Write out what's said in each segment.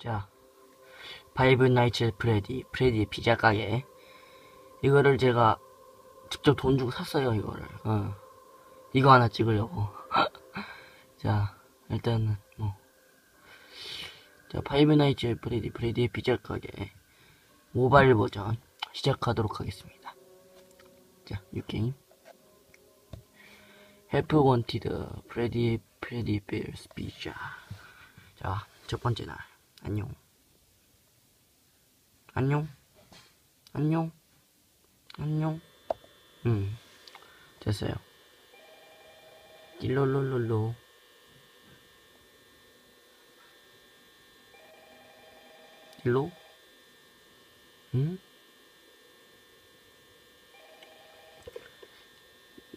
자, 바이브 나이츠 프레디, 프레디 피자 가게. 이거를 제가 직접 돈 주고 샀어요, 이거를. 어. 이거 하나 찍으려고. 자, 일단은, 뭐. 자, 바이브 나이츠 프레디, 프레디의 피자 가게. 모바일 버전 시작하도록 하겠습니다. 자, 뉴게임. 헬프 원티드, 프레디, 프레디 빌스 피자. 자, 첫 번째 날. 안녕. 안녕. 안녕. 안녕. 음. 됐어요. 딜롤롤롤로. 딜로? 응?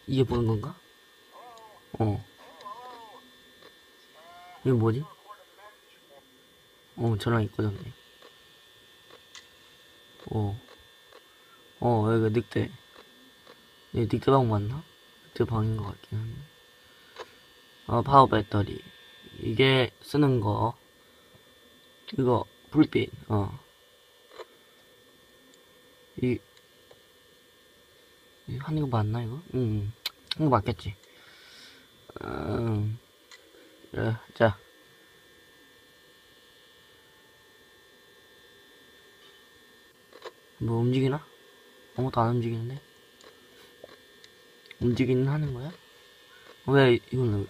이게 보는 건가? 어. 이거 뭐지? 어, 저랑 있거든요. 어. 어, 여기가 늑대. 여기 늑대방 맞나? 늑대방인 것 같긴 한데. 어, 파워 배터리. 이게 쓰는 거. 이거, 불빛, 어. 이, 이 하는 거 맞나, 이거? 응, 응. 이거 맞겠지. 음, 자. 뭐 움직이나? 아무것도 안 움직이는데? 움직이는 하는 거야? 왜왜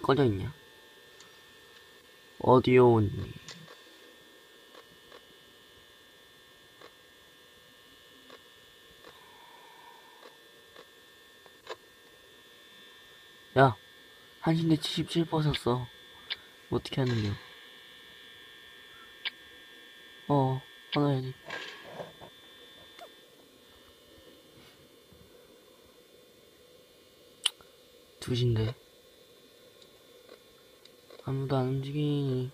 꺼져 있냐? 오디오 온리. 야, 한신대 77% 써. 어떻게 하는겨? 어, 하나야지. 두신데. 아무도 안 움직이니.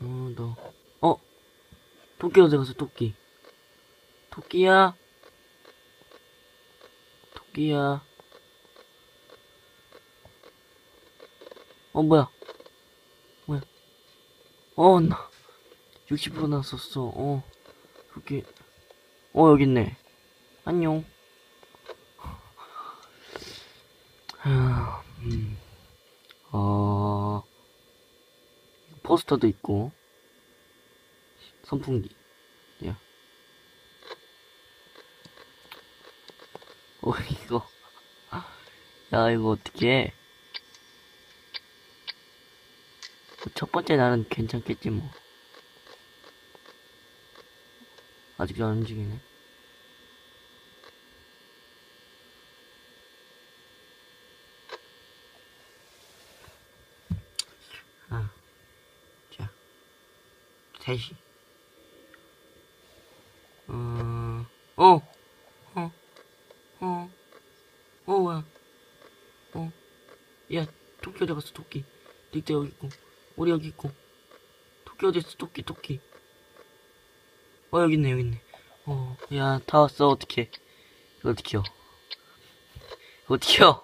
아무도 어? 토끼 어디 갔어 토끼? 토끼야? 토끼야? 어 뭐야? 뭐야? 어 나. 60% 났었어. 어 토끼 어 여기 있네. 안녕. 음. 어 포스터도 있고. 선풍기. 야. 어 이거. 야 이거 어떻게 첫 번째 날은 괜찮겠지 뭐 아직도 안 움직이네 아, 자, 셋이. 어, 어, 어, 어, 어, 뭐야, 어, 야, 토끼 어디 갔어, 토끼. 늑대 여기 있고, 우리 여기 있고, 토끼 어디 있어, 토끼, 토끼. 어, 여기 있네, 여기 있네. 어, 야, 다 왔어, 어떡해. 이거 어떡해요. 이거 어떡해요.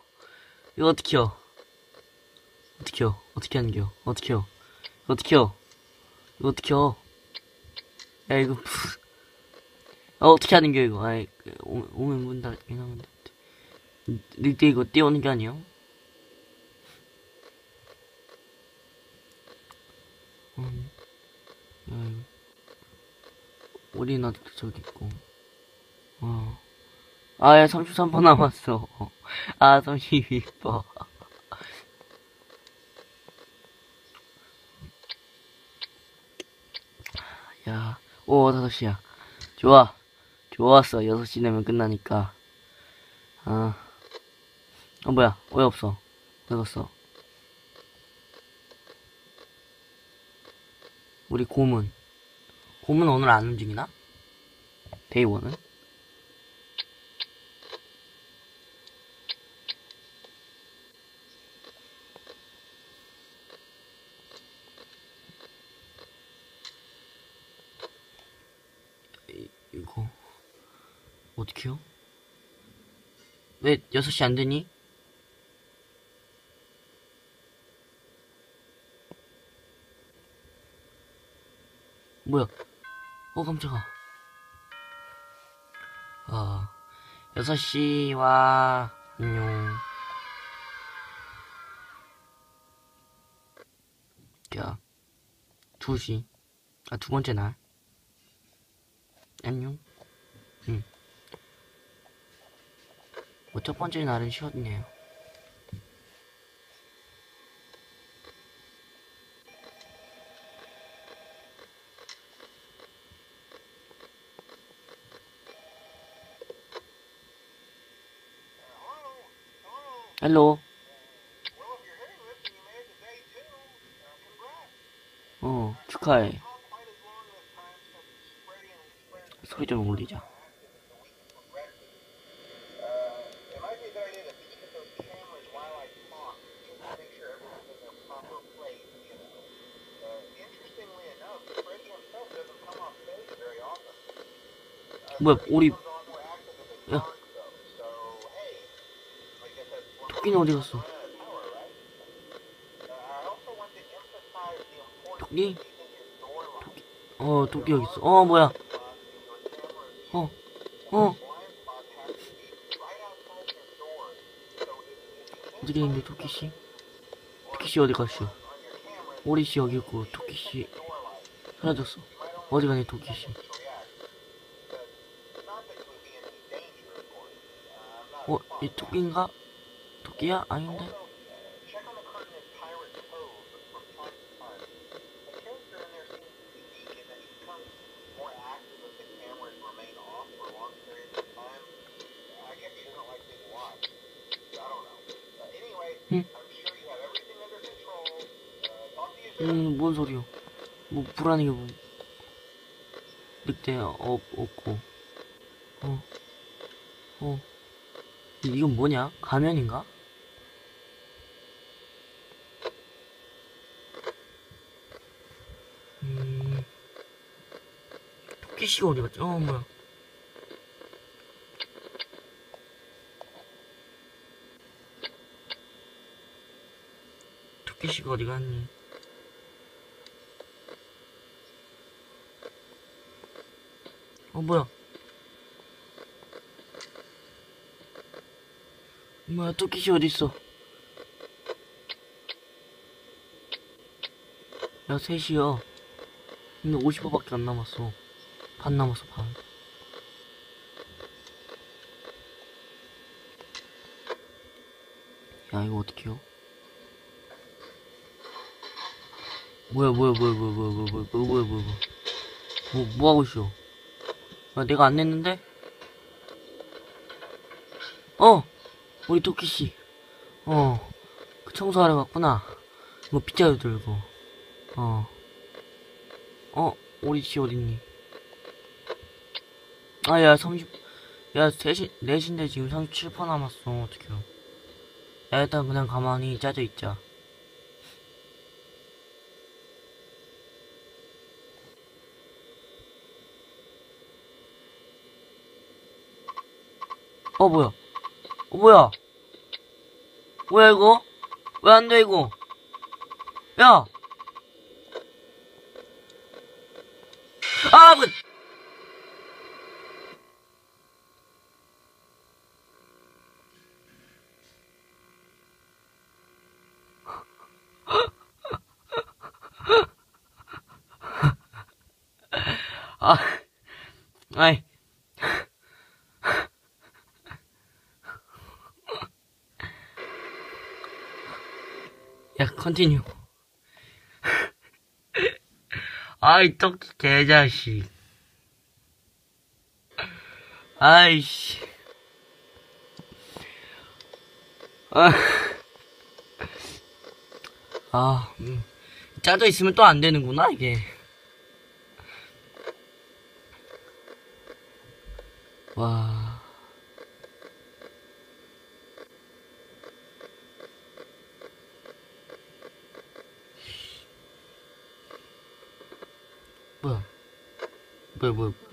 이거 어떡해요. 어떡해요. 어떻게 하는겨. 어떡해요. 어떡해요. 이거 어떡해요. 야, 이거, 푸. 아, 어떻게 하는겨, 이거. 아이, 그, 오, 오면 문 닫긴 하는데. 늑대 이거 뛰어오는 게 아니야? 음, 야, 이거. 우리 아직도 저기 있고. 어. 아, 야, 33번 남았어. 아, 32번. 야, 오, 5시야. 좋아. 좋았어. 6시 되면 끝나니까. 아. 어, 뭐야. 왜 없어? 왜 없어? 우리 고문. 곰은 오늘 안 움직이나? 데이원은? 이거 어떻게요? 왜 6시 안 되니? 뭐야? 어, 깜짝아. 아, 6시 와, 안녕. 자, 2시. 아, 두 번째 날. 안녕. 응. 뭐, 첫 번째 날은 쉬었네요. Hello. 어, 축하해. 소리 좀 올리자. 뭐야, 우리, 야. 토끼는 어디 갔어? Uh, 토끼? locked. 어, 토끼 여기 있어. 어, 뭐야. 어, 어. your door, so if, if you 어디 있는데, 토끼 씨? 토끼 씨 어디 갔어? 오리 씨 여기 있고, 토끼 씨 사라졌어. 어디 가니, 토끼 씨? 어, 이 토끼인가? 도끼야? 아닌데? 응? 음, 뭔 소리요? 뭐, 불안하게 뭐. 늑대, 없, 없고. 어. 어. 이건 뭐냐? 가면인가? 끼씨가 어디 갔지? 어, 뭐야. 토끼씨가 어디 갔니? 어, 뭐야. 뭐야, 토끼씨 어딨어? 야, 셋이야. 근데 50%밖에 안 남았어. 반 남았어, 반. 야, 이거 어떡해요? 뭐야, 뭐야, 뭐야, 뭐야, 뭐야, 뭐야, 뭐야, 뭐야, 뭐야, 뭐야. 뭐, 뭐 하고 있어? 야, 내가 안 냈는데? 어! 우리 토끼씨. 어. 그 청소하러 갔구나. 뭐 빗자루 들고. 어. 어, 오리씨 어딨니? 아, 야, 30, 야, 셋이, 넷인데 지금 37% 남았어. 어떡해요. 야, 일단 그냥 가만히 짜져 있자. 어, 뭐야? 어, 뭐야? 뭐야, 이거? 왜 안 돼, 이거? 야! 아, 뭐! 아, 아이. 야, 컨티뉴. 아이, 떡, 개자식. 아이씨. 아, 아, 음. 짜져 있으면 또 안 되는구나, 이게. 와. 뭐야? 뭐야, 뭐야.